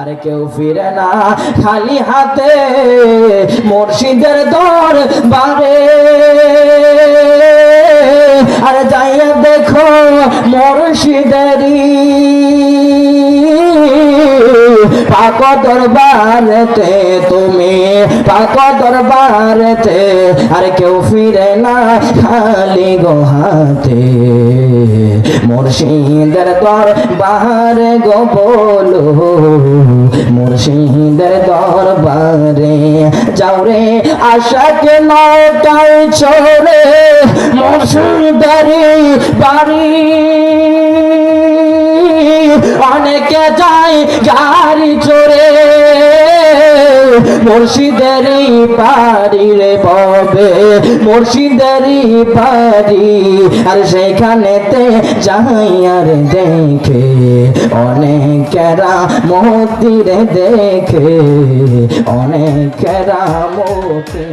আরে কেউ ফিরে না খালি হাতে মুর্শিদের দর বারে আরে যাইয়া দেখো মুর্শিদেরই পাক দরবারেতে তুমি, পাক দরবারেতে আর কেউ ফিরে না খালি গো হাতে। মুর্শিদের দরবারে গো বলো, মুর্শিদের দরবারে। যাও রে আশাকে নৌকায় চড়ে মুর্শিদারি বাড়ি। অনেকে যায় গাড়ি চড়ে। মুর্শিদেরই বাড়ি রে ববে, মুর্শিদেরই বাড়ি। আর সেখানেতে যাই আর দেখে, অনেকেরা মতিরে দেখে, অনেকেরা মতি